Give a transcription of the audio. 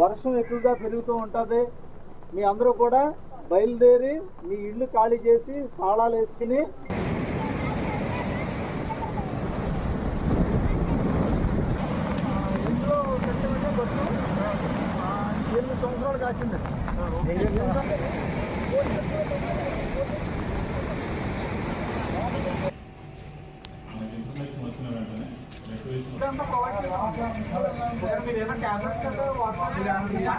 వర్షం ఎక్కువగా పెరుగుతూ ఉంటుంది. మీ అందరూ కూడా బయలుదేరి మీ ఇల్లు ఖాళీ చేసి తాళాలు వేసుకుని సంవత్సరాలు కాసింది నువ్వమ్మా నువ్వు రా